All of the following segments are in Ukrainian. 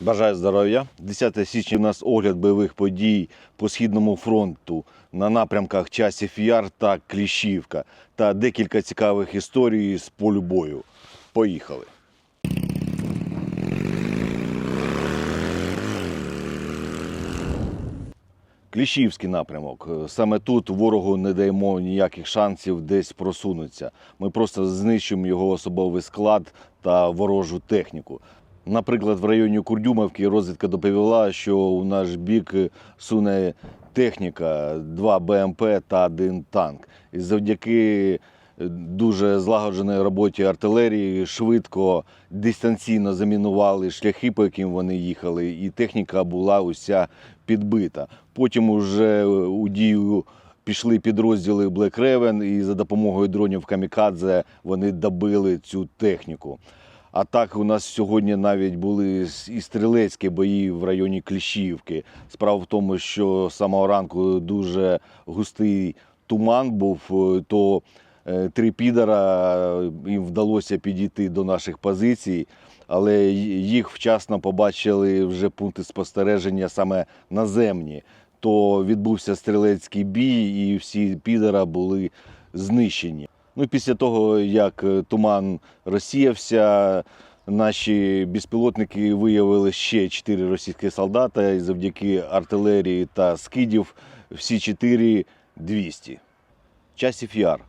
Бажаю здоров'я. 10 січня у нас огляд бойових подій по східному фронту на напрямках часів Яр та Кліщівка та декілька цікавих історій з полю бою. Поїхали. Кліщівський напрямок. Саме тут ворогу не даємо ніяких шансів десь просунутися. Ми просто знищуємо його особовий склад та ворожу техніку. Наприклад, в районі Курдюмовки розвідка доповіла, що у наш бік суне техніка, два БМП та один танк. І завдяки дуже злагодженій роботі артилерії швидко дистанційно замінували шляхи, по яким вони їхали, і техніка була уся підбита. Потім уже у дію пішли підрозділи Black Raven, і за допомогою дронів Камікадзе вони добили цю техніку. А так у нас сьогодні навіть були і стрілецькі бої в районі Кліщівки. Справа в тому, що з самого ранку дуже густий туман був, е, то е, три підара е, їм вдалося підійти до наших позицій, але їх вчасно побачили вже пункти спостереження саме наземні. То відбувся стрілецький бій, і всі підара були знищені. Ну, після того, як е, туман розсіявся, наші безпілотники виявили ще чотири російські солдата, і завдяки артилерії та скидів всі чотири 200. Часів яр.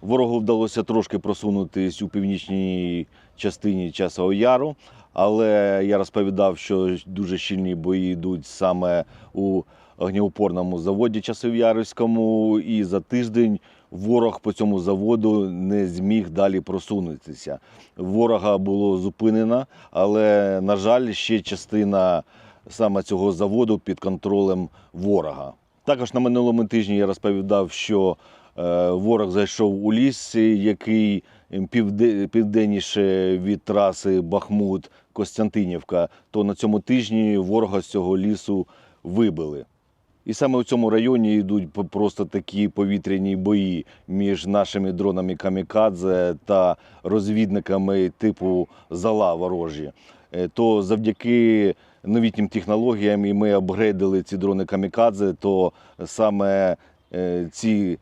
Ворогу вдалося трошки просунутись у північній частині Часового Яру, але я розповідав, що дуже щільні бої йдуть саме у огнеупорному заводі Часов'ярському, і за тиждень ворог по цьому заводу не зміг далі просунутися. Ворога було зупинено, але, на жаль, ще частина саме цього заводу під контролем ворога. Також на минулому тижні я розповідав, що ворог зайшов у ліс, який південніше від траси Бахмут Костянтинівка. То на цьому тижні ворога з цього лісу вибили. І саме у цьому районі йдуть просто такі повітряні бої між нашими дронами камікадзе та розвідниками типу зала ворожі. Е, То завдяки новітнім технологіям і ми апгрейдили ці дрони камікадзе, то саме е, ці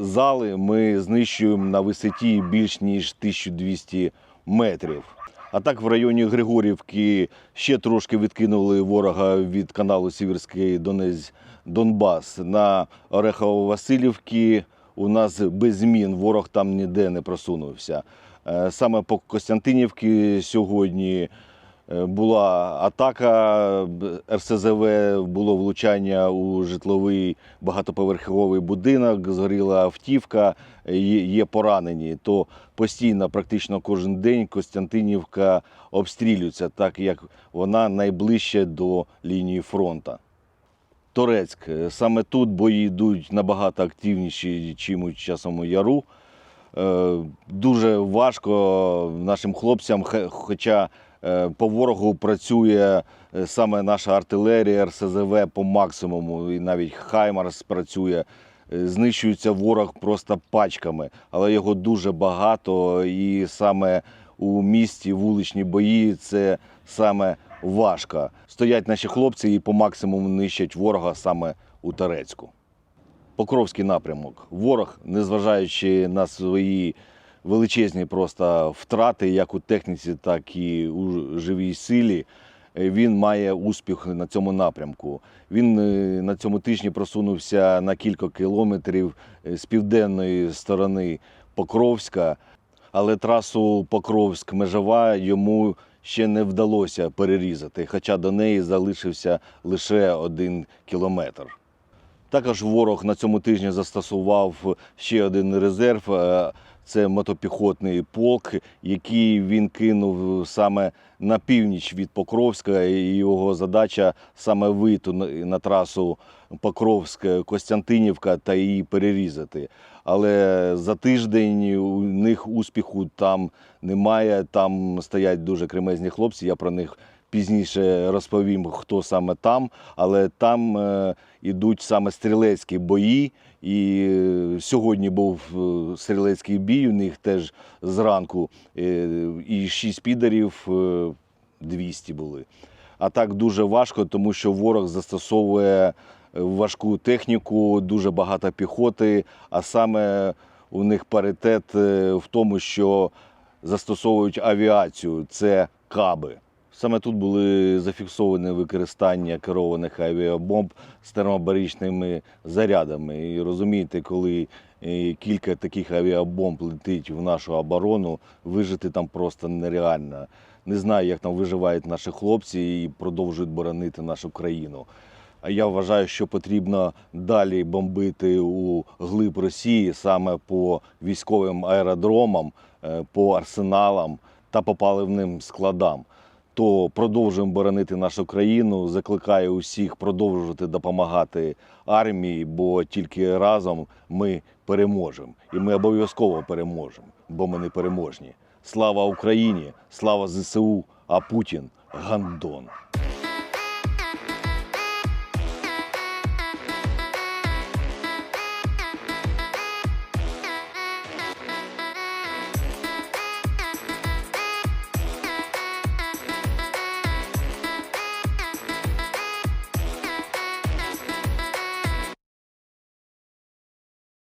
зали ми знищуємо на висоті більш ніж 1200 метрів. А так в районі Григорівки ще трошки відкинули ворога від каналу Сіверський Донець Донбас. На Орехово-Василівці у нас без змін ворог там ніде не просунувся. Е, Саме по Костянтинівці сьогодні була атака РСЗВ, було влучання у житловий багатоповерховий будинок, згоріла автівка, е, є поранені. То постійно, практично кожен день Костянтинівка обстрілюється, так як вона найближче до лінії фронту. Торецьк. Е, Саме тут бої йдуть набагато активніші, ніж у часовому яру. Е, Дуже важко нашим хлопцям, хоча е, по ворогу працює е, саме наша артилерія, РСЗВ по максимуму, і навіть Хаймарс працює. Е, Знищується ворог просто пачками, але його дуже багато, і саме у місті вуличні бої це саме важко. Стоять наші хлопці і по максимуму нищать ворога саме у Торецьку. Покровський напрямок. Ворог, незважаючи на свої величезні просто втрати, як у техніці, так і у живій силі, е, він має успіх на цьому напрямку. Він е, на цьому тижні просунувся на кілька кілометрів е, з південної сторони Покровська, але трасу Покровськ-Межова йому ще не вдалося перерізати, хоча до неї залишився лише один кілометр. Також ворог на цьому тижні застосував ще один резерв. Це мотопіхотний полк, який він кинув саме на північ від Покровська. І його задача саме вийти на- трасу Покровськ-Костянтинівка та її перерізати. Але за тиждень у них успіху там немає. Там стоять дуже кремезні хлопці. Я про них пізніше розповім, хто саме там, але там е, ідуть саме стрілецькі бої. І е, сьогодні був е, стрілецький бій, у них теж зранку. е, І шість підарів е, 200 були. А так дуже важко, тому що ворог застосовує важку техніку, дуже багато піхоти, а саме у них паритет в тому, що застосовують авіацію, це каби. Саме тут були зафіксовані використання керованих авіабомб з термобаричними зарядами. І розумієте, коли е, кілька таких авіабомб летить в нашу оборону, вижити там просто нереально. Не знаю, як там виживають наші хлопці і продовжують боронити нашу країну. А я вважаю, що потрібно далі бомбити у глиб Росії саме по військовим аеродромам, е, по арсеналам та по паливним складам. То продовжуємо боронити нашу країну. Закликаю усіх продовжувати допомагати армії, бо тільки разом ми переможемо. І ми обов'язково переможемо, бо ми не переможні. Слава Україні! Слава ЗСУ! А Путін гандон.